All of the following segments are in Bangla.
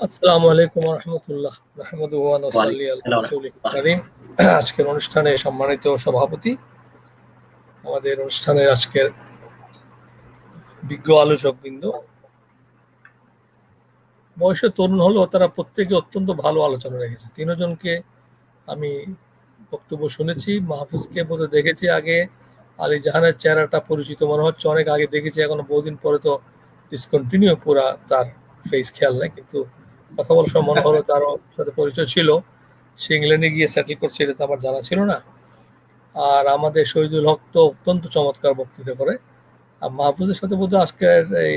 আসসালামু আলাইকুম রহমতুল্লাহ আজকের অনুষ্ঠানে সম্মানিত সভাপতি আমাদের অনুষ্ঠানের আজকের বিজ্ঞ আলোচক বৃন্দ বয়সে তরুণ হলেও তারা প্রত্যেকে অত্যন্ত ভালো আলোচনা রেখেছে। তিনজনকে আমি বক্তব্য শুনেছি মাহফুজকে বোধ দেখেছি আগে আলী জাহানের চেহারাটা পরিচিত মনে হচ্ছে অনেক আগে দেখেছি এখন বহুদিন পরে তো ডিসকন্টিনিউ পুরা তার ফেস খেয়াল নেই কিন্তু কথা বলার সময় মনে হলো তারও সাথে পরিচয় ছিল। সে ইংল্যান্ডে গিয়ে সেটেল করছে এটা তো আমার জানা ছিল না। আর আমাদের শহীদুল হক তো অত্যন্ত চমৎকার বক্তৃতা করে। আর মাহফুজের সাথে বোধ আজকের এই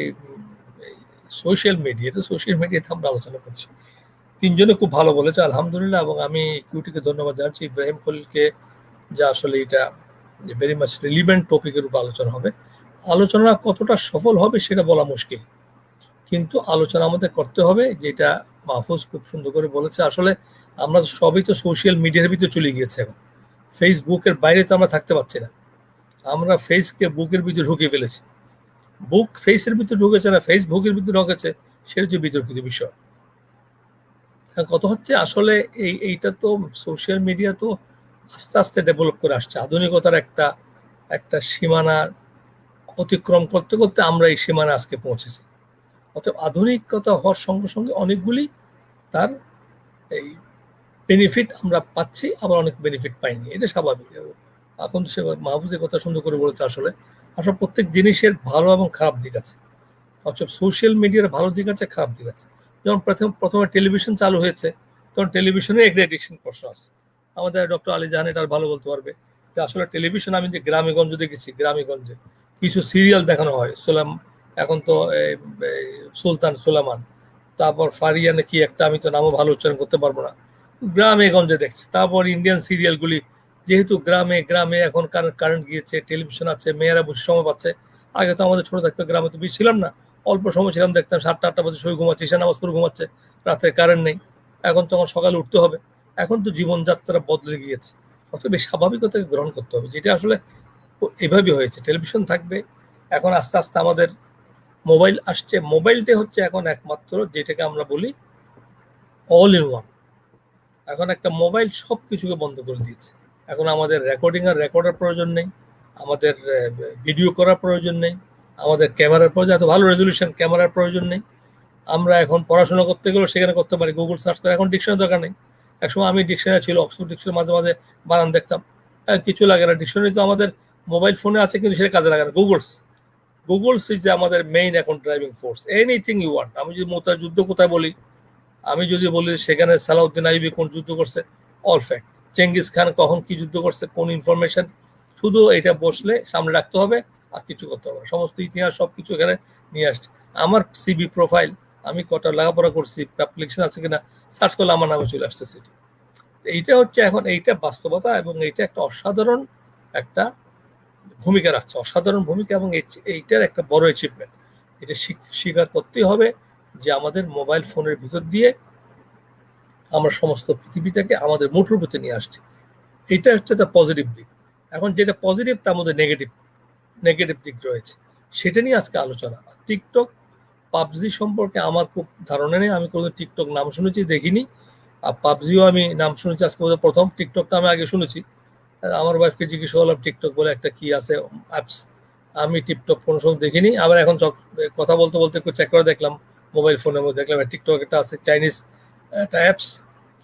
সোশ্যাল মিডিয়াতে সোশ্যাল মিডিয়াতে আমরা আলোচনা করছি। তিনজনে খুব ভালো বলেছে, আলহামদুলিল্লাহ। এবং আমি কিউটিকে ধন্যবাদ জানাচ্ছি। ইব্রাহিম খলিলকে যা আসলে এটা ভেরি মাচ রিলিভেন্ট টপিকের উপর আলোচনা হবে। আলোচনা কতটা সফল হবে সেটা বলা মুশকিল। কিন্তু আলোচনা আমাদের করতে হবে, যেটা মাহফুজ খুব সুন্দর করে বলেছে। আসলে আমরা সবই তো সোশ্যাল মিডিয়ার ভিতরে চলে গিয়েছে এখন। ফেসবুকের বাইরে তো আমরা থাকতে পারছি না। আমরা ফেসকে বুকের ভিতরে ঢুকে ফেলেছি। বুক ফেসের ভিতরে ঢুকেছে না ফেসবুকের ভিতরে ঢুকেছে, সেটা হচ্ছে বিতর্কিত বিষয়। কত হচ্ছে, আসলে এই, এইটা তো সোশ্যাল মিডিয়া তো আস্তে আস্তে ডেভেলপ করে আসছে। আধুনিকতার একটা একটা সীমানা অতিক্রম করতে করতে আমরা এই সীমানা আজকে পৌঁছেছি। অতএব আধুনিকতা হওয়ার সঙ্গে সঙ্গে অনেকগুলি তার এই বেনিফিট আমরা পাচ্ছি, আবার অনেক বেনিফিট পাইনি। এটা স্বাভাবিক। এখন সে মাহফুজের কথা সুন্দর করে বলেছে আসলে। আসলে প্রত্যেক জিনিসের ভালো এবং খারাপ দিক আছে। অথচ সোশ্যাল মিডিয়ার ভালো দিক আছে, খারাপ দিক আছে। যেমন প্রথম, প্রথমে টেলিভিশন চালু হয়েছে, তখন টেলিভিশনে একটা এডিকশন প্রশ্ন আছে। আমাদের ডক্টর আলী জাহান এটা ভালো বলতে পারবে। যে আসলে টেলিভিশন আমি যে গ্রামেগঞ্জ দেখেছি গ্রামেগঞ্জে কিছু সিরিয়াল দেখানো হয়। সোলাম এখন তো সুলতান সুলামান, তারপর ফারিয়া নাকি একটা আমি তো নামও ভালো উচ্চারণ করতে পারব না, গ্রামে গঞ্জে দেখছি। তারপর ইন্ডিয়ান সিরিয়ালগুলি যেহেতু গ্রামে গ্রামে এখন কারেন্ট গিয়েছে টেলিভিশন আছে, মেয়েরা বসে সময় পাচ্ছে, আগে তো আমাদের ছোটো থাকতো, গ্রামে তো বেশি ছিলাম না, অল্প সময় ছিলাম, দেখতাম সাতটা, আটটা বাজে শুয়ে ঘুমাচ্ছে ঈশা নামাজ পড়ে ঘুমাচ্ছে, রাত্রে কারেন্ট নেই, এখন তো তখন সকালে উঠতে হবে, এখন তো জীবনযাত্রা বদলে গিয়েছে অথবা স্বাভাবিকতাকে গ্রহণ করতে হবে, যেটা আসলে এভাবেই হয়েছে টেলিভিশন থাকবে, এখন আস্তে আস্তে আমাদের মোবাইল আসছে, মোবাইলটা হচ্ছে এখন একমাত্র যেটাকে আমরা বলি অল ইন ওয়ান এখন একটা মোবাইল সব কিছুকে বন্ধ করে দিয়েছে। এখন আমাদের রেকর্ডিং আর রেকর্ডার প্রয়োজন নেই, আমাদের ভিডিও করার প্রয়োজন নেই, আমাদের ক্যামেরার প্রয়োজন, এত ভালো রেজলিউশন ক্যামেরার প্রয়োজন নেই। আমরা এখন পড়াশোনা করতে গেলেও সেখানে করতে পারি গুগল সার্চ করে। এখন ডিকশনারি দরকার নেই। একসময় আমি ডিকশনারি ছিল অক্সফোর্ড ডিকশনারি মাঝে মাঝে বানান দেখতাম। কিছু লাগে না। ডিকশনারি তো আমাদের মোবাইল ফোনে আছে, কিন্তু সেটা কাজে লাগে না। গুগলস গুগলস ইজ আমাদের মেইন এখন driving force anything you want আমি যদি মোতার যুদ্ধ কোথায় বলি, আমি যদি বলি সেখানে সালাউদ্দিন আইবি কোন যুদ্ধ করছে? অল ফ্যাক্ট চেঙ্গিস খান কখন কি যুদ্ধ করছে? কোন ইনফরমেশন শুধু এটা বসলে সামনে রাখতে হবে আর কিছু করতে হবে সমস্ত ইতিহাস সব কিছু এখানে নিয়ে আসছে। আমার সিবি প্রোফাইল আমি কটা লেখাপড়া করছি অ্যাপ্লিকেশন আছে কিনা সার্চ করলে আমার নামে চলে আসতেছে এইটা হচ্ছে এখন, এইটা বাস্তবতা এবং এইটা একটা অসাধারণ একটা ভূমিকা রাখছে, অসাধারণ ভূমিকা এবং এইটার একটা বড় অ্যাচিভমেন্ট এটা স্বীকার করতেই হবে যে আমাদের মোবাইল ফোনের ভিতর দিয়ে আমরা সমস্ত পৃথিবীটাকে আমাদের মুঠোর প্রতি নিয়ে আসছি। এটা হচ্ছে তার পজিটিভ দিক। এখন যেটা পজিটিভ তার মধ্যে নেগেটিভ নেগেটিভ দিক রয়েছে। সেটা নিয়ে আজকে আলোচনা। আর টিকটক পাবজি সম্পর্কে আমার খুব ধারণা নেই। আমি কোনো টিকটক নাম শুনেছি, দেখিনি। আর পাবজিও আমি নাম শুনেছি, আজকে প্রথম। টিকটকটা আমি আগে শুনেছি। আমার ওয়াইফকে জিজ্ঞেস করলাম টিকটক বলে একটা কি আছে? অ্যাপস আমি টিকটক কোনো সময় দেখিনি। আবার এখন কথা বলতে বলতে একটু চেক করে দেখলাম মোবাইল ফোনের মধ্যে দেখলাম টিকটক একটা আছে চাইনিজ একটা অ্যাপস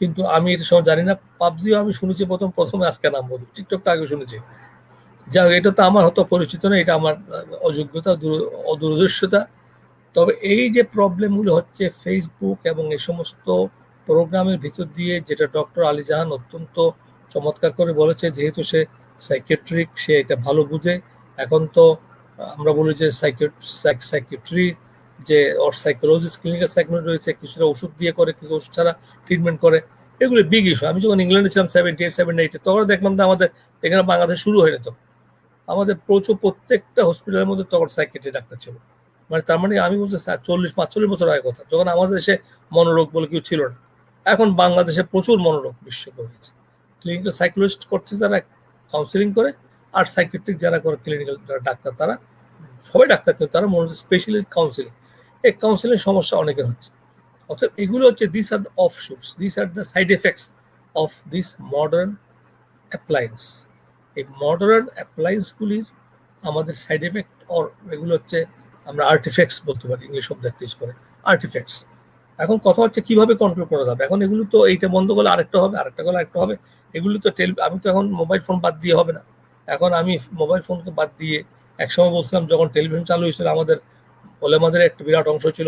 কিন্তু আমি এটা সময় জানি না। পাবজিও আমি শুনেছি প্রথম, প্রথমে আজকে নাম বলি টিকটকটা আগে শুনেছি। যা এটা তো আমার হয়তো পরিচিত না, এটা আমার অযোগ্যতা অদূরদর্শতা। তবে এই যে প্রবলেমগুলো হচ্ছে ফেসবুক এবং এই সমস্ত প্রোগ্রামের ভিতর দিয়ে, যেটা ডক্টর আলী জাহান অত্যন্ত চমৎকার করে বলেছে, যেহেতু সে সাইকেট্রিক সে এটা ভালো বুঝে। এখন তো আমরা বলি যে সাইকেট্রি যে ওর সাইকোলজিস্ট ক্লিনিক্যাল সাইকোলজি রয়েছে, কিছুটা ওষুধ দিয়ে করে, কিছু ওষুধ ছাড়া ট্রিটমেন্ট করে, এগুলো বিগ ইস্যু আমি যখন ইংল্যান্ডে ছিলাম সেভেন্টি এইট সেভেন্টি এইটে তখন দেখলাম যে আমাদের এখানে বাংলাদেশ শুরু হয়নি তো আমাদের প্রচুর প্রত্যেকটা হসপিটালের মধ্যে তখন সাইকেট্রি ডাক্তার ছিল। মানে তার মানে আমি বলছি চল্লিশ, পাঁচচল্লিশ বছর আগে কথা। যখন আমাদের দেশে মনোরোগ বলে কেউ ছিল না, এখন বাংলাদেশে প্রচুর মনোরোগ বিশেষজ্ঞ হয়েছে ক্লিনিক্যাল সাইকোলজিস্ট করছে যারা কাউন্সিলিং করে, আর সাইকেট্রিক যারা করে ক্লিনিক্যাল যারা ডাক্তার, তারা সবাই ডাক্তার, কিন্তু তারা মনে হচ্ছে স্পেশালি কাউন্সিলিং এই কাউন্সিলিং সমস্যা অনেকের হচ্ছে। অর্থাৎ এগুলো হচ্ছে this are the offshoots this are the side effects of this modern appliance এই মডার্ন অ্যাপ্লায়েন্সগুলির আমাদের সাইড এফেক্ট অর এগুলো হচ্ছে আমরা আর্টিফেক্টস বলতে পারি ইংলিশ শব্দ একটা ইউজ করে আর্টিফেক্টস এখন কথা হচ্ছে, কীভাবে কন্ট্রোল করা যাবে? এখন এগুলো তো এইটা বন্ধ করলে আরেকটা হবে, আরেকটা করলে আরেকটা হবে। এগুলো তো টেল, আমি তো এখন মোবাইল ফোন বাদ দিয়ে হবে না। এখন আমি মোবাইল ফোনকে বাদ দিয়ে একসময় বলছিলাম, যখন টেলিভিশন চালু হয়েছিল, আমাদের বলে আমাদের একটা বিরাট অংশ ছিল,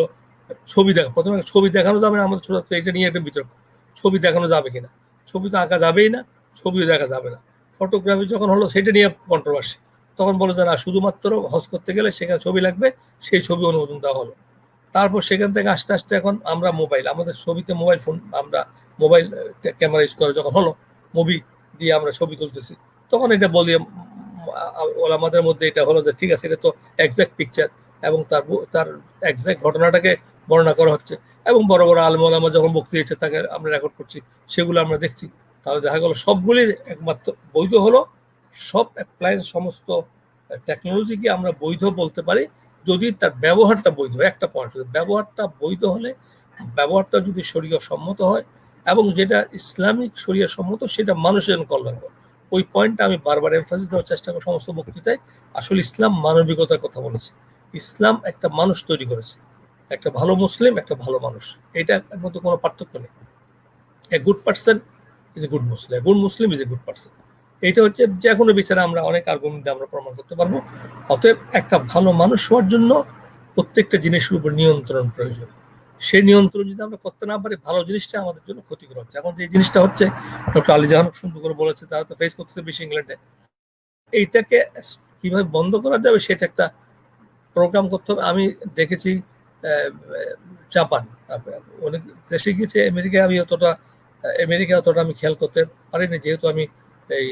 ছবি দেখা, প্রথমে ছবি দেখানো যাবে না আমাদের ছোটো এটা নিয়ে একটা বিতর্ক। ছবি দেখানো যাবে কিনা? ছবি তো আঁকা যাবেই না, ছবিও দেখা যাবে না। ফটোগ্রাফি যখন হলো, সেটা নিয়ে কন্ট্রোভার্সি তখন বলে যে, না, শুধুমাত্র হজ করতে গেলে সেখানে ছবি লাগবে, সেই ছবি অনুমোদন দেওয়া হলো। তারপর সেখান থেকে আস্তে আস্তে এখন আমরা মোবাইল আমাদের ছবিতে মোবাইল ফোন আমরা মোবাইল ক্যামেরা ইউজ করে যখন হলো মুভি দিয়ে আমরা ছবি তুলতেছি। তখন এটা বলি আমাদের মধ্যে এটা হলো যে, ঠিক আছে, এটা তো একজ্যাক্ট পিকচার এবং তার তার একজ্যাক্ট ঘটনাটাকে বর্ণনা করা হচ্ছে এবং বড় বড় আলম আমার যখন বক্তি দিচ্ছে তাকে আমরা রেকর্ড করছি, সেগুলো আমরা দেখছি। তাহলে দেখা গেল সবগুলি একমাত্র বৈধ হলো, সব অ্যাপ্লায়েন্স সমস্ত টেকনোলজিকে আমরা বৈধ বলতে পারি, যদি তার ব্যবহারটা বৈধ। একটা পয়েন্ট ব্যবহারটা বৈধ হলে, ব্যবহারটা যদি শরীয় সম্মত হয় এবং যেটা ইসলামিক শরীয় সম্মত, সেটা মানুষের জন্য কল্যাণকর। ওই পয়েন্টটা আমি বারবার এমফাসিস দেওয়ার চেষ্টা করি সমস্ত বক্তৃতায়। আসলে ইসলাম মানবিকতার কথা বলেছে। ইসলাম একটা মানুষ তৈরি করেছে। একটা ভালো মুসলিম, একটা ভালো মানুষ। এটা মধ্যে কোনো পার্থক্য নেই। A good person is a good Muslim good Muslim is a good person এটা হচ্ছে যে কোনো বিচারে আমরা অনেক আর্গুমেন্ট আমরা প্রমাণ করতে পারব। অতএব একটা ভালো মানুষ হওয়ার জন্য প্রত্যেকটা জিনিসের উপর নিয়ন্ত্রণ প্রয়োজন। সেই নিয়ন্ত্রণ যদি আমরা করতে না পারি, ভালো জিনিসটা আমাদের জন্য ক্ষতিকর হচ্ছে। এখন যে জিনিসটা হচ্ছে, ডক্টর আলী জাহান সুন্দর করে বলেছে, তারা তো ফেস করতেছে বেশি ইংল্যান্ডে। এইটাকে কীভাবে বন্ধ করা যাবে সেটা একটা প্রোগ্রাম করতে হবে। আমি দেখেছি জাপান অনেক দেশে গিয়েছে আমেরিকায় আমি অতটা, আমেরিকা অতটা আমি খেয়াল করতে পারিনি, যেহেতু আমি এই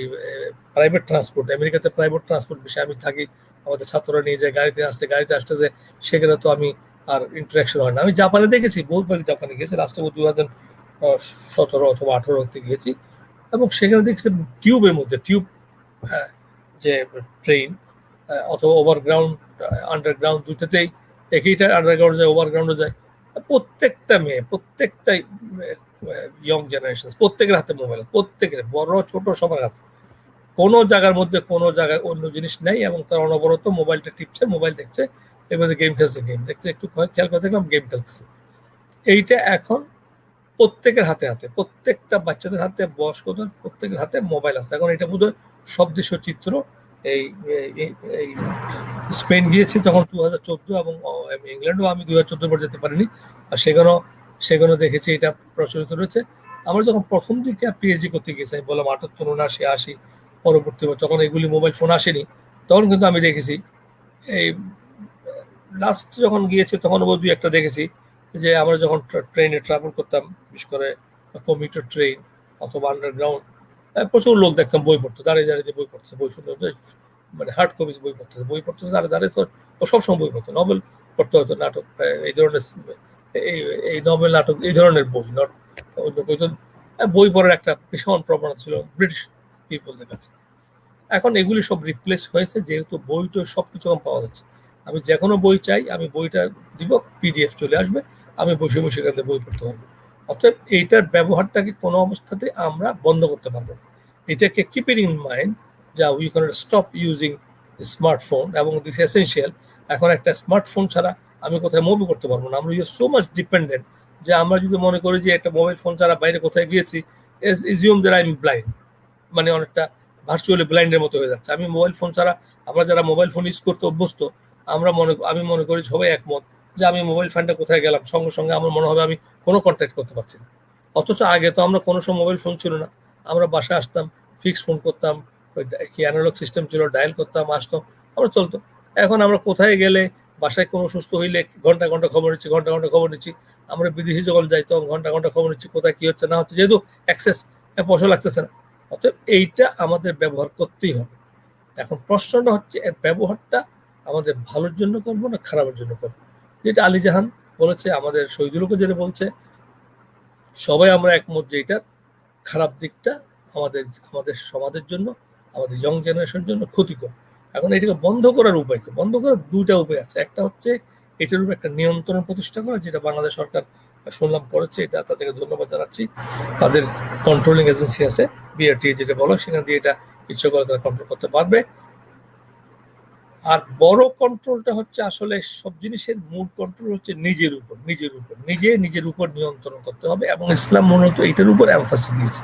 প্রাইভেট ট্রান্সপোর্ট আমেরিকাতে প্রাইভেট ট্রান্সপোর্ট বিষয়ে আমি থাকি। আমাদের ছাত্ররা নিয়ে যায়, গাড়িতে আসছে, গাড়িতে আসতেছে, সেখানে তো আমি আর ইন্টারাকশন হয় না। আমি জাপানে দেখেছি বহুতবার জাপানে গিয়েছি। লাস্টে দু হাজার সতেরো অথবা আঠারোতে গিয়েছি। এবং সেখানে দেখছি টিউবের মধ্যে টিউব হ্যাঁ যে ট্রেন অথবা ওভারগ্রাউন্ড আন্ডারগ্রাউন্ড দুটাতেই একইটা আন্ডারগ্রাউন্ড যায় ওভারগ্রাউন্ডে যায়। প্রত্যেকটা মেয়ে প্রত্যেকটা ইয়ং জেনারেশন প্রত্যেকের হাতে মোবাইল প্রত্যেকের, বড়, ছোট, সবার হাতে। কোনো জায়গার মধ্যে কোনো জায়গায় অন্য জিনিস নেই এবং তার অনবরত মোবাইলটা টিপছে মোবাইল দেখছে। এবার গেম খেলছে গেম দেখতে একটু খেয়াল করে দেখলাম গেম খেলছে এইটা এখন প্রত্যেকের হাতে হাতে, প্রত্যেকটা বাচ্চাদের হাতে, বয়স্কদের প্রত্যেকের হাতে মোবাইল আছে। এখন এটা বোধহয় সব দেশ চিত্র এই এই স্পেন গিয়েছি তখন দু হাজার চোদ্দ এবং ইংল্যান্ডও আমি দু হাজার চোদ্দ পর যেতে পারিনি। আর সেখানেও সেখানেও দেখেছি এটা প্রচলিত রয়েছে। আমরা যখন প্রথম দিকে পিএইচডি করতে গিয়েছি, আমি বললাম আটাত্তর, উনআশি, আশি, পরবর্তী যখন এগুলি মোবাইল ফোন আসেনি, তখন কিন্তু আমি দেখেছি এই লাস্ট যখন গিয়েছে তখন বোধ একটা দেখেছি যে আমরা যখন ট্রেনে ট্রাভেল করতাম, বিশেষ করে কমিউটার ট্রেন অথবা আন্ডারগ্রাউন্ড প্রচুর লোক দেখতাম বই পড়তো, দাঁড়িয়ে দাঁড়িয়ে বই পড়ছে বই সুন্দর মানে হার্ড কপিস বই পড়তেছে বই পড়তেছে, দাঁড়িয়ে দাঁড়িয়ে ও সবসময় বই পড়তো নভেল পড়তে হতো, নাটক এই ধরনের, এই এই নভেল নাটক, এই ধরনের বই নট অন্য বই বই পড়ার একটা ভীষণ প্রবণতা ছিল ব্রিটিশ পিপলদের কাছে। এখন এগুলি সব রিপ্লেস হয়েছে, যেহেতু বই তো সব কিছু পাওয়া যাচ্ছে। আমি যে কোনো বই চাই, আমি বইটা দিব পিডিএফ চলে আসবে, আমি বসে বসে এখান বই পড়তে পারব। অতএব এইটার ব্যবহারটাকে কোনো অবস্থাতে আমরা বন্ধ করতে পারব না। এটাকে কিপিং ইন মাইন্ড যা we can stop using smartphone এবং দিস এসেন্সিয়াল এখন একটা স্মার্টফোন ছাড়া আমি কোথায় মুভি করতে পারব না। আমরা ইউ সো মাচ ডিপেন্ডেন্ট যে আমরা যদি মনে করি যে একটা মোবাইল ফোন ছাড়া বাইরে কোথায় গিয়েছি assume that I am blind মানে অনেকটা ভার্চুয়ালি ব্লাইন্ডের মতো হয়ে যাচ্ছে। আমি মোবাইল ফোন ছাড়া, আমরা যারা মোবাইল ফোন ইউজ করতে অভ্যস্ত আমরা মনে, আমি মনে করি সবাই একমত যে আমি মোবাইল ফোনটা কোথায় গেলাম? সঙ্গে সঙ্গে আমার মনে হবে আমি কোনো কন্ট্যাক্ট করতে পারছি না। অথচ আগে তো আমরা কোনো সময় মোবাইল ফোন ছিল না। আমরা বাসায় আসতাম ফিক্সড ফোন করতাম কি অ্যানালগ সিস্টেম ছিল ডায়াল করতাম আসতাম আমরা চলতো। এখন আমরা কোথায় গেলে, বাসায় কোনো সুস্থ হইলে ঘণ্টা ঘণ্টা খবর নিচ্ছি, ঘণ্টা ঘণ্টা খবর নিচ্ছি, আমরা বিদেশি যখন যাই তখন ঘণ্টা ঘণ্টা খবর নিচ্ছি, কোথায় কী হচ্ছে, না হচ্ছে, যেহেতু অ্যাক্সেস পয়সা লাগতেছে না। অতএব এইটা আমাদের ব্যবহার করতেই হবে। এখন প্রশ্নটা হচ্ছে, এর ব্যবহারটা আমাদের ভালোর জন্য করব না খারাপের জন্য করব? যেটা আলী জাহান বলেছে, আমাদের শহীদুলকে যেটা বলছে, সবাই আমরা একমত যে এটা খারাপ দিকটা আমাদের আমাদের সমাজের জন্য, আমাদের ইয়ং জেনারেশনের জন্য ক্ষতিকর। এখন এটাকে বন্ধ করার উপায় কি? বন্ধ করার দুইটা উপায় আছে। একটা হচ্ছে এটার উপর একটা নিয়ন্ত্রণ প্রতিষ্ঠা করা, যেটা বাংলাদেশ সরকার শুনলাম করেছে, এটা তাদেরকে ধন্যবাদ জানাচ্ছি। তাদের কন্ট্রোলিং এজেন্সি আছে বিআরটি যেটা বলো, সেখান দিয়ে এটা ইচ্ছে করে তারা কন্ট্রোল করতে পারবে। আর বড় কন্ট্রোলটা হচ্ছে আসলে সব জিনিসের মূল কন্ট্রোল হচ্ছে নিজের উপর নিজের উপর, নিজে নিজের উপর নিয়ন্ত্রণ করতে হবে এবং ইসলাম মূলত এটার উপর অ্যামফাসিস দিয়েছে।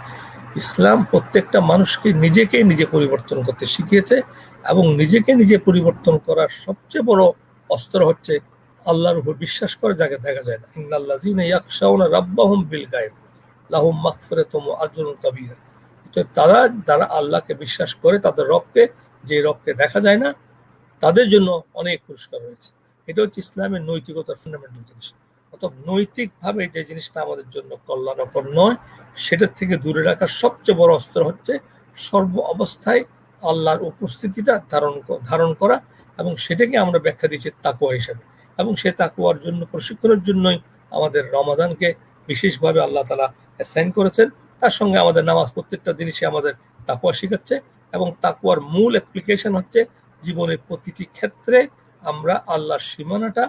ইসলাম প্রত্যেকটা মানুষকে নিজেকে নিজে পরিবর্তন করতে শিখিয়েছে এবং নিজেকে নিজে পরিবর্তন করার সবচেয়ে বড় অস্ত্র হচ্ছে আল্লাহর উপর বিশ্বাস করে যাকে দেখা যায় না। ইন্নাল্লাযীনা ইয়াখশাউনা রাব্বাহুম বিল গায়ব, লাহুম মাগফিরাতুম ওয়া আজরুন কাবীরা। তো তারা, যারা আল্লাহকে বিশ্বাস করে তাদের রবকে, যে রবকে দেখা যায় না তাদের জন্য অনেক পুরস্কার রয়েছে। এটা হচ্ছে ইসলামের নৈতিকতার ফান্ডামেন্টাল জিনিস। অর্থাৎ নৈতিকভাবে যে জিনিসটা আমাদের জন্য কল্যাণকর নয়, সেটার থেকে দূরে রাখার সবচেয়ে বড় অস্ত্র হচ্ছে সর্ব অবস্থায় আল্লাহর উপস্থিতিটা ধারণ ধারণ করা এবং সেটাকে আমরা ব্যাখ্যা দিচ্ছি তাকুয়া হিসাবে। এবং সে তাকুয়ার জন্য, প্রশিক্ষণের জন্যই আমাদের রমাদানকে বিশেষভাবে আল্লাহ তালা অ্যাসাইন করেছেন। তার সঙ্গে আমাদের নামাজ প্রত্যেকটা জিনিসে আমাদের তাকুয়া শিখাচ্ছে এবং তাকুয়ার মূল অ্যাপ্লিকেশন হচ্ছে জীবনের প্রতিটি ক্ষেত্রে আমরা আল্লাহর সীমানাটা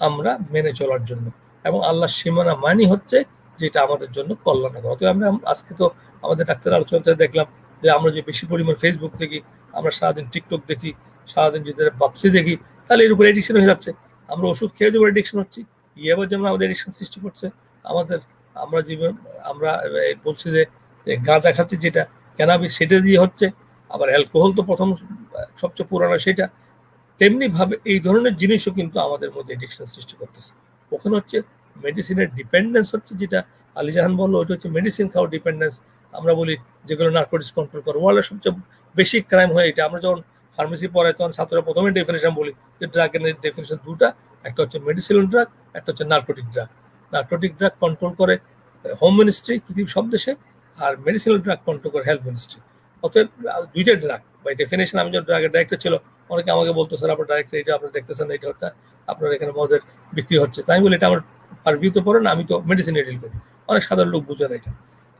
আমরা মেনে চলার জন্য। এবং আল্লাহর সীমানা মানি হচ্ছে যেটা আমাদের জন্য কল্যাণকর। অতএব আমরা আজকে তো আমাদের ডাক্তার আলোচনাতে দেখলাম যে আমরা যে বেশি পরিমাণ ফেসবুক দেখি, আমরা সারাদিন টিকটক দেখি, সারাদিন যদি বাপসি দেখি, তাহলে এর উপর এডিকশন হয়ে যাচ্ছে। আমরা ওষুধ খেয়ে যাব এডিকশন হচ্ছি। ইয়াবার যেমন আমাদের এডিকশন সৃষ্টি করছে, আমাদের, আমরা জীবন, আমরা বলছি যে গাঁজা খাচ্ছি যেটা ক্যানাবি সেটা দিয়ে হচ্ছে আবার অ্যালকোহল তো প্রথম সবচেয়ে পুরানো সেটা। তেমনি ভাবে এই ধরনের জিনিসও কিন্তু আমাদের মধ্যে এডিকশন সৃষ্টি করতেছে। ওখানে হচ্ছে মেডিসিনের ডিপেন্ডেন্স হচ্ছে যেটা আলী জাহান বলল, ওইটা হচ্ছে মেডিসিন খাওয়ার ডিপেন্ডেন্স আমরা বলি যেগুলো নার্কোটিক্স কন্ট্রোল করে। ওয়ার্ল্ডের সবচেয়ে বেশি ক্রাইম হয় এটা। আমরা যখন ফার্মেসি পড়াই তখন ছাত্ররা প্রথমে ডেফিনেশন বলি যে ড্রাগ ড্রাগের ডেফিনেশন দুটা। একটা হচ্ছে মেডিসিন ড্রাগ একটা হচ্ছে narcotic drug narcotic drug control করে হোম মিনিস্ট্রি পৃথিবীর সব দেশে, আর মেডিসিনাল ড্রাগ কন্ট্রোল করে হেলথ মিনিস্ট্রি অতএব দুইটা ড্রাগ বাই ডেফিনেশন আমি যখন ড্রাগের ডাইরেক্টর ছিল, অনেকে আমাকে বলতো, স্যার, আপনার ডাইরেক্টর এটা আপনার দেখতেছেন এটা হচ্ছে, আপনার এখানে মদের বিক্রি হচ্ছে। তাই বলি, এটা আমার পারভিউতে পড়ে না, আমি তো মেডিসিন ডিল করি। অনেক সাধারণ লোক বুঝে না এটা।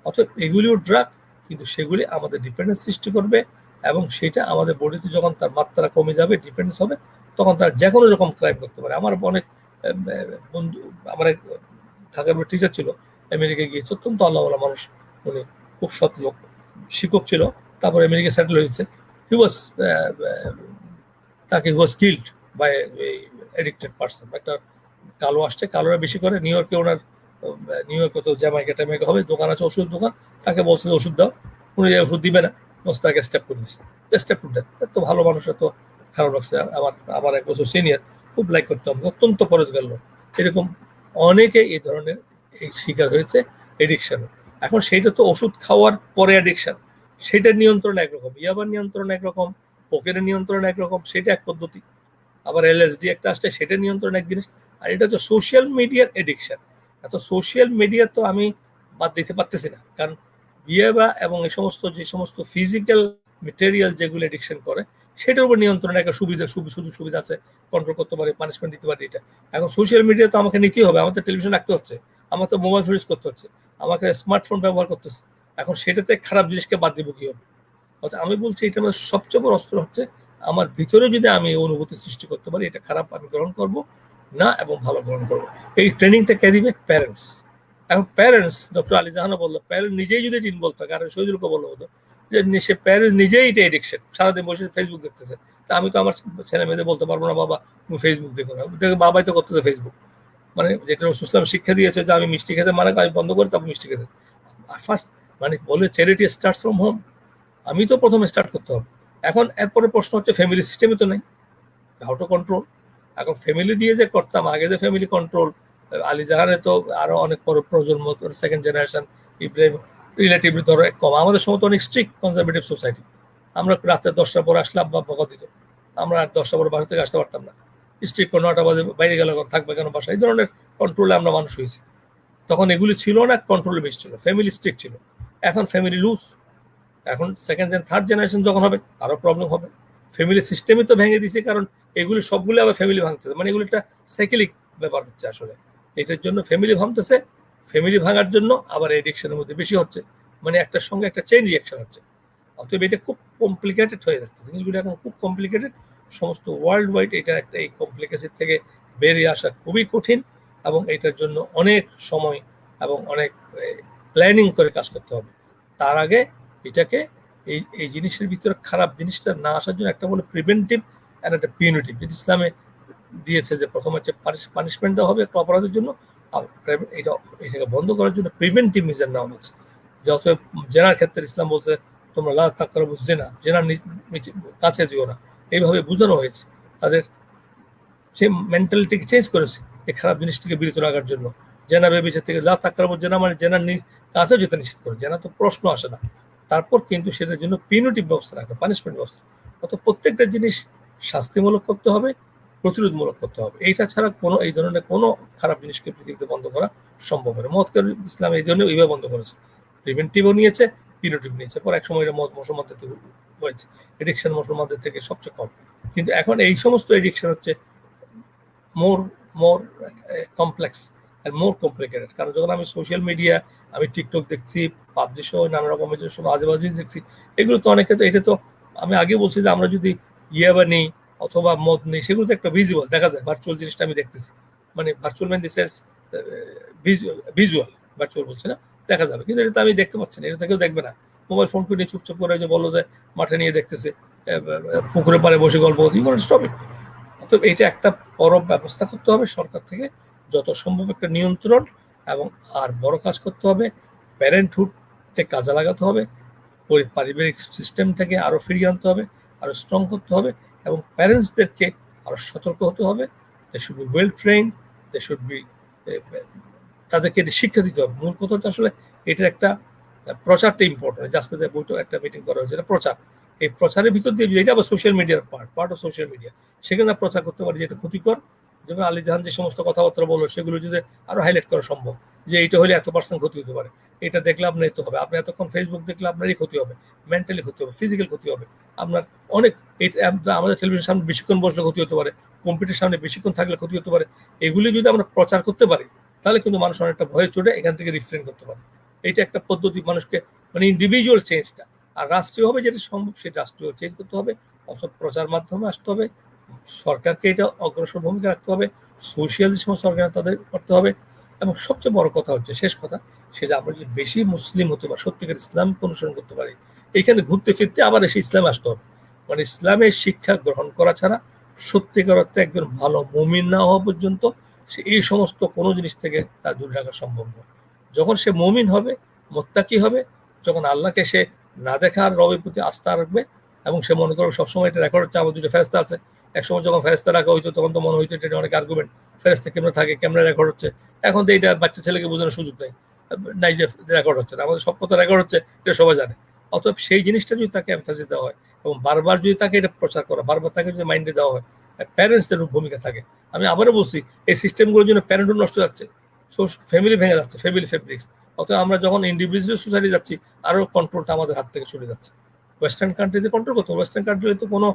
অতএব, এগুলিও ড্রাগ কিন্তু সেগুলি আমাদের ডিপেন্ডেন্স সৃষ্টি করবে এবং সেটা আমাদের বডিতে যখন তার মাত্রা কমে যাবে ডিপেন্ডেন্স হবে, তখন তার যে কোনো রকম ক্রাইম করতে পারে। আমার অনেক বন্ধু, আমার এক, ঢাকার টিচার ছিল আমেরিকা গিয়েছে, অত্যন্ত আল্লাহ মানুষ, উনি খুব সৎ লোক, শিক্ষক ছিল। তারপর আমেরিকা সেটেল হয়েছে। হি ওয়াজ তাকে he was killed by addicted person একটা কালো আসছে, কালোরা বেশি করে নিউ ইয়র্কে ওনার নিউ ইয়র্কে তো জ্যামাইকা ট্যামাইকা হবে, দোকান আছে ওষুধ দোকান, তাকে বলছে যে ওষুধ দাও। উনি ওষুধ দিবে না বস তাকে স্টেপ করে দিচ্ছে স্টেপ টু ডেথ তো ভালো মানুষের তো খারাপ লাগছে। আমার আমার এক বছর সিনিয়র খুব লাইক করতে হবে, অত্যন্ত পরেশ গেল এরকম অনেকে এই ধরনের শিকার হয়েছে এডিকশন এখন সেইটা তো ওষুধ খাওয়ার পরে অ্যাডিকশন সেটার নিয়ন্ত্রণ একরকম, ইয়াবার নিয়ন্ত্রণ একরকম পোকের নিয়ন্ত্রণ একরকম, সেটা এক পদ্ধতি। আবার এলএসডি একটা আসছে, সেটা নিয়ন্ত্রণ এক জিনিস। আর এটা হচ্ছে সোশ্যাল মিডিয়ার এডিকশন এত সোশ্যাল মিডিয়া তো আমি বাদ দিতে পারতেছি না। কারণ ইয়াবা এবং এই সমস্ত যে সমস্ত ফিজিক্যাল মেটেরিয়াল যেগুলো এডিকশন করে, সেটার উপর নিয়ন্ত্রণ একটা সুবিধা সুযোগ সুবিধা আছে। কন্ট্রোল করতে পারি পানিশমেন্ট দিতে পারি এটা। এখন সোশ্যাল মিডিয়া তো আমাকে নিতেই হবে, আমাদের টেলিভিশন রাখতে হচ্ছে। আমাকে মোবাইল ইউজ করতে হচ্ছে। আমাকে স্মার্টফোন ব্যবহার করতেছে। এখন সেটাতে খারাপ জিনিসকে বাদ দিব কি হবে? অর্থাৎ আমি বলছি এটা আমার সবচেয়ে বড় অস্ত্র হচ্ছে, আমার ভিতরে যদি আমি অনুভূতি সৃষ্টি করতে পারি, এটা খারাপ আমি গ্রহণ করব, না এবং ভালো গ্রহণ করব। এই ট্রেনিংটা কে দিবে? প্যারেন্টস। এখন প্যারেন্টস, ডক্টর আলী জাহানো বলল প্যারেন্ট নিজেই যদি চিন বলতো কারণ শহীদুলকে বলল হতো যে সে প্যারেন্ট নিজেই এটা এডিকশন সারাদিন বসে ফেসবুক দেখতেছে। তা আমি তো আমার ছেলে মেয়েদের বলতে পারব না, বাবা, তুমি ফেসবুক দেখো না। দেখো বাবাই তো করতেছে ফেসবুক মানে যেটা রসুলাম শিক্ষা দিয়েছে যে আমি মিষ্টি খেতে মানে আমি বন্ধ করি তারপর মিষ্টি খেতে। ফার্স্ট মানে বলে চ্যারিটি স্টার্ট ফ্রম হোম আমি তো প্রথমে স্টার্ট করতে হবে এখন এরপরে প্রশ্ন হচ্ছে ফ্যামিলি সিস্টেমে তো নেই। হাউ টু কন্ট্রোল এখন ফ্যামিলি দিয়ে যে করতাম, আগে যে ফ্যামিলি কন্ট্রোল আলী জাহানে তো আরও অনেক বড় প্রজন্ম সেকেন্ড জেনারেশন ইব্রাহিম রিলেটিভলি ধরো কম। আমাদের সময় তো অনেক স্ট্রিক্ট কনজারভেটিভ সোসাইটি আমরা রাত্রে দশটার পর আসলাম বা বকা দিত। আমরা আর দশটা পর বাসা থেকে আসতে পারতাম না। স্ট্রিক্ট নটা বাজে বাইরে গেলে থাকবে কেন বাসা এই ধরনের কন্ট্রোলে আমরা মানুষ হয়েছি। তখন এগুলি ছিল না কন্ট্রোলে বেশি ছিল। ফ্যামিলি স্ট্রিক্ট ছিল। এখন ফ্যামিলি লুজ এখন সেকেন্ড জেন থার্ড জেনারেশন যখন হবে, আরও প্রবলেম হবে। ফ্যামিলি সিস্টেমই তো ভেঙে দিছে কারণ এগুলি সবগুলো আবার ফ্যামিলি ভাঙতেছে। মানে এগুলো একটা সাইকেলিক ব্যাপার হচ্ছে আসলে। এটার জন্য ফ্যামিলি ভাঙতেছে ফ্যামিলি ভাঙার জন্য আবার এডিকশনের মধ্যে বেশি হচ্ছে। মানে একটার সঙ্গে একটা চেইন রিয়াকশন হচ্ছে। অতএব এটা খুব কমপ্লিকেটেড হয়ে যাচ্ছে। জিনিসগুলো এখন খুব কমপ্লিকেটেড সমস্ত ওয়ার্ল্ড ওয়াইড এটা একটা এই কমপ্লিকেশন থেকে বেরিয়ে আসা খুবই কঠিন এবং এটার জন্য অনেক সময় এবং অনেক প্ল্যানিং করে কাজ করতে হবে। তার আগে এটাকে এই এই জিনিসের ভিতরে খারাপ জিনিসটা না আসার জন্য একটা বলে প্রিভেন্টিভ অ্যান্ড একটা পিউনিটিভ যেটা ইসলামে দিয়েছে যে প্রথম হচ্ছে পানিশমেন্ট দেওয়া হবে একটা অপরাধের জন্য, আর এটা, এটাকে বন্ধ করার জন্য প্রিভেন্টিভ মেজার নেওয়া হচ্ছে যে অতএব জেনার ক্ষেত্রে ইসলাম বলছে, তোমরা লাল তাকতারা বুঝছে না জেনার কাছে দিও না। এইভাবে বোঝানো হয়েছে। তাদের সে মেন্টালিটিকে চেঞ্জ করেছে, এই খারাপ জিনিসটিকে বিরত রাখার জন্য। জেনা বেবিচার থেকে থাকার উপর জেনা মানে জেনার কাছেও যেতে নিষেধ করে, যেন তো প্রশ্ন আসে না। তারপর কিন্তু সেটার জন্য পিউনিটিভ ব্যবস্থা রাখে পানিশমেন্ট ব্যবস্থা। অত প্রত্যেকটা জিনিস শাস্তিমূলক করতে হবে, প্রতিরোধমূলক করতে হবে। এইটা ছাড়া কোনো, এই ধরনের কোনো খারাপ জিনিসকে পৃথিবীতে বন্ধ করা সম্ভব নয় মতকের ইসলাম এই জন্য এইভাবে বন্ধ করেছে। প্রিভেন্টিভও নিয়েছে পিউনিটিভ নিয়েছে। পর এক সময় এটা মত মুসলমানদের থেকে হয়েছে। এডিকশন মুসলমানদের থেকে সবচেয়ে কম। কিন্তু এখন এই সমস্ত এডিকশন হচ্ছে more more complex and more complicated কারণ যখন আমি সোশ্যাল মিডিয়া আমি টিকটক দেখছি পাবজি সহ নানা রকমের যে সব আজেবাজি দেখছি, এগুলো তো অনেক ক্ষেত্রে, এটা তো আমি আগে বলছি যে আমরা যদি ইয়াবা নেই অথবা মদ নেই সেগুলো তো একটা ভিজুয়াল দেখা যায় ভার্চুয়াল জিনিসটা আমি দেখতেছি। মানে virtual man this visual virtual বলছি না, দেখা যাবে। কিন্তু এটা তো আমি দেখতে পাচ্ছি না, এটা থেকেও দেখবে না। মোবাইল ফোন করে নিয়ে চুপচাপ করে যে বলল যে মাঠে নিয়ে দেখতেছে পুকুরে পারে বসে গল্প অতএব এটা একটা বড় ব্যবস্থা করতে হবে সরকার থেকে যত সম্ভব একটা নিয়ন্ত্রণ এবং আর বড় কাজ করতে হবে প্যারেন্টহুডকে কাজে লাগাতে হবে পারিবারিক সিস্টেমটাকে আরও ফিরিয়ে আনতে হবে আরও স্ট্রং করতে হবে এবং প্যারেন্টসদেরকে আরও সতর্ক হতে হবে। They should be well train they should be তাদেরকে শিক্ষা দিতে হবে। মূল কথা হচ্ছে আসলে এটার একটা প্রচারটা ইম্পর্টেন্ট আজকে যে বইটা, একটা মিটিং করা হয়েছে, এটা প্রচার। এই প্রচারের ভিতর দিয়ে এটা আবার সোশ্যাল মিডিয়ার part part of social media সেখানে প্রচার করতে পারি যেটা ক্ষতিকর যেমন আলী জাহান যে সমস্ত কথাবার্তা বলল, সেগুলো যদি আরও হাইলাইট করা সম্ভব, যে এটা হলে এত পার্সেন্ট ক্ষতি হতে পারে। এটা দেখলে আপনার এত হবে। আপনি এতক্ষণ ফেসবুক দেখলে আপনারই ক্ষতি হবে মেন্টালি ক্ষতি হবে ফিজিক্যাল ক্ষতি হবে। আপনার অনেক আমাদের টেলিভিশন সামনে বেশিক্ষণ বসলে ক্ষতি হতে পারে কম্পিউটার সামনে বেশিক্ষণ থাকলে ক্ষতি হতে পারে। এগুলি যদি আমরা প্রচার করতে পারি, তাহলে কিন্তু মানুষ অনেকটা ভয়ে চড়ে এখান থেকে রিফ্রেন করতে পারে। এটা একটা পদ্ধতি, মানুষকে মানে ইন্ডিভিজুয়াল চেঞ্জটা আর রাষ্ট্রীয়ভাবে যেটা সম্ভব, সেটা রাষ্ট্রীয় চেঞ্জ করতে হবে অসব প্রচার মাধ্যমে আসতে হবে সরকারকে এটা অগ্রসর ভূমিকা রাখতে হবে সোশিয়াল যে সরকার তাদের করতে হবে এবং সবচেয়ে বড় কথা হচ্ছে, শেষ কথা, সেটা আমরা যদি বেশি মুসলিম হতে পারি, সত্যিকার ইসলামকে অনুসরণ করতে পারি, এখানে ঘুরতে ফিরতে আবার এসে ইসলাম আসতে হবে। মানে ইসলামের শিক্ষা গ্রহণ করা ছাড়া সত্যিকার অর্থে একজন ভালো মুমিন না হওয়া পর্যন্ত সে এই সমস্ত কোনো জিনিস থেকে তার দূরে রাখা সম্ভব নয়। যখন সে মুমিন হবে, মোত্তাকি হবে, যখন আল্লাহকে সে না দেখার রবের প্রতি আস্থা রাখবে এবং সে মনে করবে সবসময় এটা রেকর্ড হচ্ছে, আমার দুটো ফেরস্তা আছে একসময় যখন ফেরস্তা রাখা হইতো, তখন তো মনে হইতো এটা অনেক আর্গুমেন্ট ফেরস্তা ক্যামেরা থাকে ক্যামেরা রেকর্ড হচ্ছে? এখন তো এটা বাচ্চা ছেলেকে বোঝানোর সুযোগ নেই। নাই যে রেকর্ড হচ্ছে না। আমাদের সব কথা রেকর্ড হচ্ছে, এটা সবাই জানে। অতএব সেই জিনিসটা যদি তাকে এমফাসিস দেওয়া হয়, এবং বারবার যদি তাকে এটা প্রচার করা, বারবার তাকে যদি মাইন্ডে দেওয়া হয় প্যারেন্টসদের ভূমিকা থাকে। আমি আবারও বলছি, এই সিস্টেমগুলোর জন্য প্যারেন্টও নষ্ট যাচ্ছে। সো ফ্যামিলি ভেঙে যাচ্ছে ফ্যামিলি ফেব্রিক্স অতএব আমরা যখন ইন্ডিভিজুয়াল সোসাইটি যাচ্ছি আরও কন্ট্রোলটা আমাদের হাত থেকে চলে যাচ্ছে। ওয়েস্টার্ন কান্ট্রিতে কন্ট্রোল করতে ওয়েস্টার্ন কান্ট্রিতে তো কোনো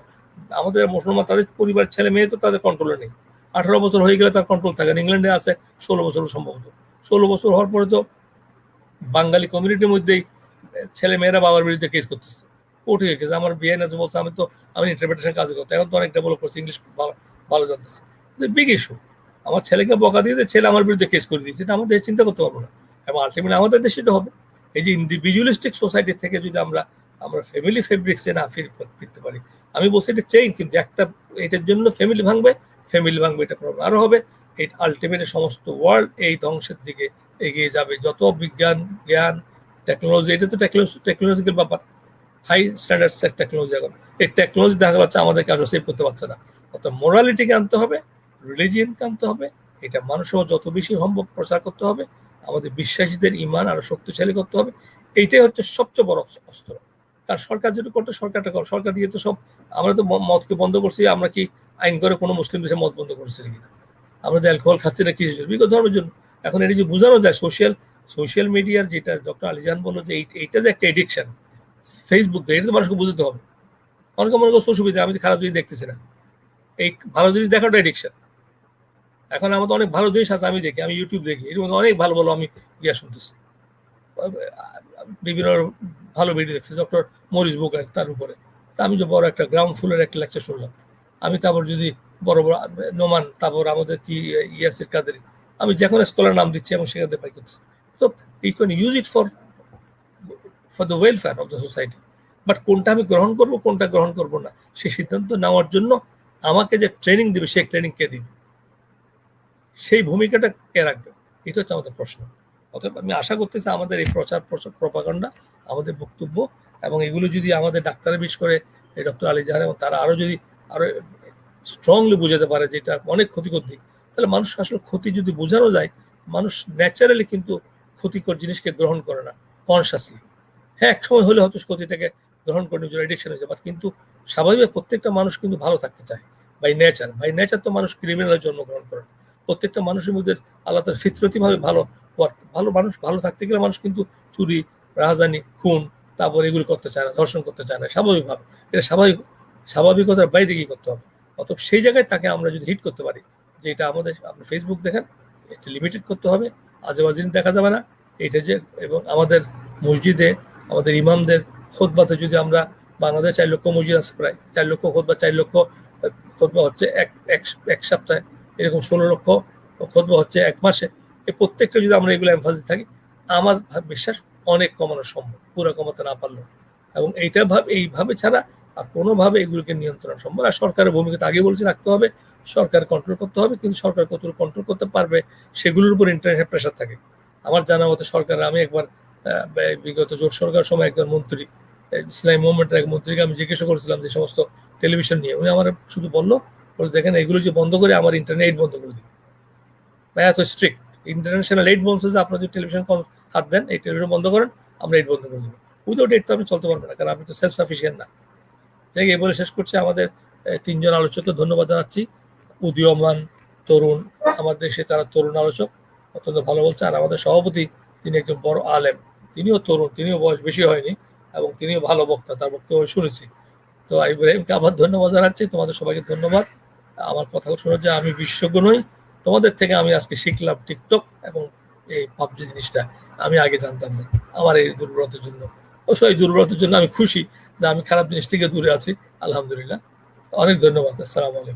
আমাদের মুসলমান, তাদের পরিবার ছেলে মেয়ে তো তাদের কন্ট্রোলে নেই। আঠারো বছর হয়ে গেলে তার কন্ট্রোল থাকে ইংল্যান্ডে আছে, ষোলো বছর সম্ভবত। ষোলো বছর হওয়ার পরে তো বাঙালি কমিউনিটির মধ্যেই ছেলে মেয়েরা বাবার বিরুদ্ধে কেস করতেছে। কোর্টে গেছে আমার বিয়ে আছে বলছে, আমি তো, আমি ইন্টারপ্রিটেশন কাজ করতে এখন তো অনেক ডেভেলপ করছি ইংলিশ ভালো জানতেছে। বিগ ইস্যু আমার ছেলেকে বকা দিয়ে ছেলে আমার বিরুদ্ধে কেস করে দিয়েছে আমাদের চিন্তা করতে পারব না। এবং আলটিমেটলি আমাদের দেশে তো হবে। এই যে ইন্ডিভিজুয়ালিস্টিক সোসাইটি থেকে যদি আমরা আমরা ফ্যামিলি ফেব্রিক্সে না ফির ফিরতে পারি আমি বলছি এটা চেইন কিন্তু একটা এটার জন্য ফ্যামিলি ভাঙবে ফ্যামিলি ভাঙবে, এটা প্রবলেম আরও হবে। এই আলটিমেটলি সমস্ত ওয়ার্ল্ড এই ধ্বংসের দিকে এগিয়ে যাবে। যত বিজ্ঞান, জ্ঞান টেকনোলজি এটা তো টেকনোলজি টেকনোলজিক্যাল ব্যাপার। হাই স্ট্যান্ডার্ড এর টেকনোলজি এখন। এই টেকনোলজি দেখা যাচ্ছে আমাদেরকে আরও সেভ করতে পারছে না। অর্থাৎ মোরালিটিকে আনতে হবে রিলিজিয়ানকে আনতে হবে, এটা মানুষের যত বেশি সম্ভব প্রচার করতে হবে, আমাদের বিশ্বাসীদের ইমান আরও শক্তিশালী করতে হবে। এইটাই হচ্ছে সবচেয়ে বড় অস্ত্র। কারণ সরকার যেটা করতে, সরকারটা কর। সরকার দিয়ে তো সব, আমরা তো মদকে বন্ধ করছি, আমরা কি আইন করে কোনো মুসলিম দেশে মদ বন্ধ করছি কিনা আমরা তো অ্যালকোহল খাচ্ছি না কিছু বিগত ধর্মের জন্য। এখন এটা যে বোঝানো যায় সোশ্যাল সোশ্যাল মিডিয়ার যেটা ডক্টর আলিজান বলল যে এইটা যে একটা এডিকশন ফেসবুক এটা তো মানুষকে বুঝতে হবে। অনেকে মনে করছে অসুবিধা আমি খারাপ জিনিস দেখতেছি না। এই ভালো জিনিস দেখাটা এডিকশন এখন আমাদের অনেক ভালো জিনিস আছে, আমি দেখি, আমি ইউটিউব দেখি, এর মধ্যে অনেক ভালো ভালো আমি ইয়া শুনতেছি। বিভিন্ন ভালো ভিডিও দেখছি ডক্টর মরিস বুকার তার উপরে। আমি যে বড় একটা গ্রাউন্ড ফুলের একটা লেকচার শুনলাম। আমি তারপর যদি বড় বড়, নোমান, তারপর আমাদের কি ইয়াসির কাদের? আমি যে কোনো স্কলার নাম দিচ্ছি এবং সেখান থেকে পাই করতেছি তো you can use it for for the welfare of the society but কোনটা আমি গ্রহণ করব, কোনটা গ্রহণ করব না সেই সিদ্ধান্ত নেওয়ার জন্য আমাকে যে ট্রেনিং দিবে সেই ট্রেনিং কে দিবে? সেই ভূমিকাটা কে রাখবে? এটা হচ্ছে আমাদের প্রশ্ন। অতএব আমি আশা করতেছি আমাদের এই প্রচার প্রপাগান্ডা, আমাদের বক্তব্য এবং এগুলো যদি আমাদের ডাক্তারের বিশেষ করে এই ডক্টর আলী জাহান এবং তারা আরও যদি আরও স্ট্রংলি বোঝাতে পারে যে এটা অনেক ক্ষতিকর দিক, তাহলে মানুষ আসলে ক্ষতি যদি বোঝানো যায়, মানুষ ন্যাচারালি কিন্তু ক্ষতিকর জিনিসকে গ্রহণ করে না কনসাসলি হ্যাঁ এক সময় হলে হয়তো ক্ষতিটাকে গ্রহণ করে নিজের এডিকশন হয়ে যাবে কিন্তু স্বাভাবিক প্রত্যেকটা মানুষ কিন্তু ভালো থাকতে চায় বাই নেচার বাই নেচার তো মানুষ ক্রিমিনালের জন্মগ্রহণ করে প্রত্যেকটা মানুষের মধ্যে আল্লাহ তার ফিতরতি ভাবে ভালো মানুষ, ভালো থাকতে গেলে মানুষ কিন্তু চুরি রাজধানী খুন, তারপর এগুলো করতে চায় না, ধর্ষণ করতে চায় না, স্বাভাবিকভাবে। এটা স্বাভাবিক, স্বাভাবিকতার বাইরে গিয়ে করতে হবে। অতএব সেই জায়গায় তাকে আমরা যদি হিট করতে পারি, যে এটা আমাদের, আপনি ফেসবুক দেখেন, এটা লিমিটেড করতে হবে আজেবাজি দেখা যাবে না। এটা যে, এবং আমাদের মসজিদে, আমাদের ইমামদের খোদবাতে যদি আমরা বাংলাদেশ চার লক্ষ মসজিদ আছে প্রায়, চার লক্ষ খোদবা চার লক্ষ খোদবা হচ্ছে এক এক সপ্তাহে এরকম ষোলো লক্ষ খোদবা হচ্ছে এক মাসে এই প্রত্যেকটা যদি আমরা এগুলো এমফাসিস থাকি, আমার বিশ্বাস অনেক কমানো সম্ভব, পুরো কমাতে না পারলেও। এবং এইটা ভাবে, এইভাবে ছাড়া আর কোনোভাবে এগুলোকে নিয়ন্ত্রণ সম্ভব আর সরকারের ভূমিকা আগে বলছে, রাখতে হবে, সরকার কন্ট্রোল করতে হবে, কিন্তু সরকার কতটুকু কন্ট্রোল করতে পারবে সেগুলোর উপর ইন্টারন্যাশনাল প্রেশার থাকে। আমার জানা মতো সরকার আমি একবার বিগত জোট সরকার সময় একজন মন্ত্রী ইসলামী মুভমেন্টের এক মন্ত্রীকে আমি জিজ্ঞাসা করেছিলাম যে সমস্ত টেলিভিশন নিয়ে, উনি আমার শুধু বলল বলে দেখেন, এগুলো যে বন্ধ করে আমার ইন্টারনেট বন্ধ করে দিই এত স্ট্রিক্ট ইন্টারন্যাশনাল এইড বলছে যে আপনার যদি টেলিভিশন হাত দেন, এই টেলিভিশন বন্ধ করেন, আমরা এইড বন্ধ করে দেবো। উইদাউট এইড তো আপনি চলতে পারবেন না, কারণ আপনি তো সেলফ সাফিসিয়েন্ট না। যাই এই বলে শেষ করছি আমাদের তিনজন আলোচককে ধন্যবাদ জানাচ্ছি। উদীয়মান তরুণ আমাদের দেশে তারা তরুণ আলোচক, অত্যন্ত ভালো বলছে। আর আমাদের সভাপতি, তিনি একজন বড় আলেম। তিনিও তরুণ, তিনিও বয়স বেশি হয়নি, এবং তিনিও ভালো বক্তা, তার বক্তব্য শুনেছি। তো ইব্রাহিমকে আবার ধন্যবাদ জানাচ্ছি, তোমাদের সবাইকে ধন্যবাদ। আমার কথা শুনে যে আমি বিশেষজ্ঞ নই তোমাদের থেকে আমি আজকে শিখলাম টিকটক এবং এই পাবজি জিনিসটা। আমি আগে জানতাম না। আমার এই দুর্বলতার জন্য। অবশ্য এই দুর্বলতার জন্য আমি খুশি যে আমি খারাপ জিনিস থেকে দূরে আছি। আলহামদুলিল্লাহ। অনেক ধন্যবাদ। আসসালামু আলাইকুম।